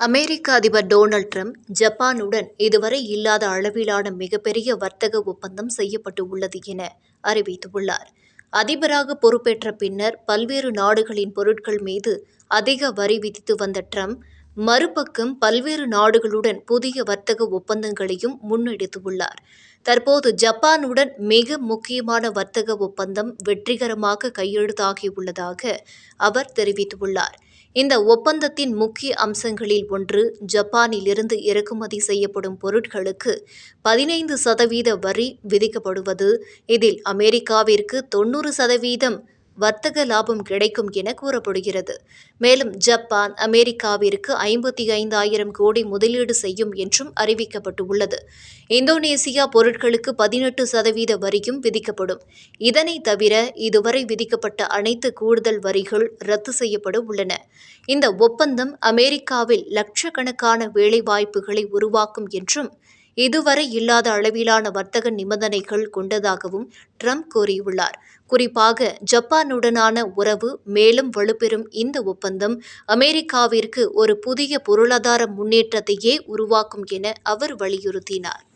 அமெரிக்க அதிபர் Donald Trump ஜப்பானுடன் இதுவரை இல்லாத அளவிலான மிகப்பெரிய வர்த்தக ஒப்பந்தம் செய்யப்பட்டு உள்ளது என அறிவித்துள்ளார். அதிபராக பொறுப்பேற்ற பின்னர் பல்வேறு நாடுகளின் பொருட்கள் மீது அதிக வரி விதித்து வந்த ட்ரம்ப் மறுபக்கம் பல்வேறு நாடுகளுடன் புதிய வர்த்தக ஒப்பந்தங்களையும் முன்னெடுத்துள்ளார். தற்போது ஜப்பானுடன் மிக முக்கியமான வர்த்தக ஒப்பந்தம் வெற்றிகரமாக கையெழுத்தாகியுள்ளதாக அவர் தெரிவித்துள்ளார். இந்த ஒப்பந்தத்தின் முக்கிய அம்சங்களில் ஒன்று ஜப்பானிலிருந்து இறக்குமதி செய்யப்படும் பொருட்களுக்கு பதினைந்து சதவீத வரி விதிக்கப்படுவது. இதில் அமெரிக்காவிற்கு தொண்ணூறு சதவீதம் வர்த்தக லாபம் கிடைக்கும் என கூறப்படுகிறது. மேலும் ஜப்பான் அமெரிக்காவிற்கு ஐம்பத்தி ஐந்தாயிரம் கோடி முதலீடு செய்யும் என்றும் அறிவிக்கப்பட்டுள்ளது. இந்தோனேசியா பொருட்களுக்கு பதினெட்டு சதவீத வரியும் விதிக்கப்படும். இதனை தவிர இதுவரை விதிக்கப்பட்ட அனைத்து கூடுதல் வரிகள் ரத்து செய்யப்பட உள்ளன. இந்த ஒப்பந்தம் அமெரிக்காவில் லட்சக்கணக்கான வேலைவாய்ப்புகளை உருவாக்கும் என்றும் இதுவரை இல்லாத அளவிலான வர்த்தக நிபந்தனைகள் கொண்டதாகவும் ட்ரம்ப் கூறியுள்ளார். குறிப்பாக ஜப்பானுடனான உறவு மேலும் வலுப்பெறும் இந்த ஒப்பந்தம் அமெரிக்காவிற்கு ஒரு புதிய பொருளாதார முன்னேற்றத்தையே உருவாக்கும் என அவர் வலியுறுத்தினார்.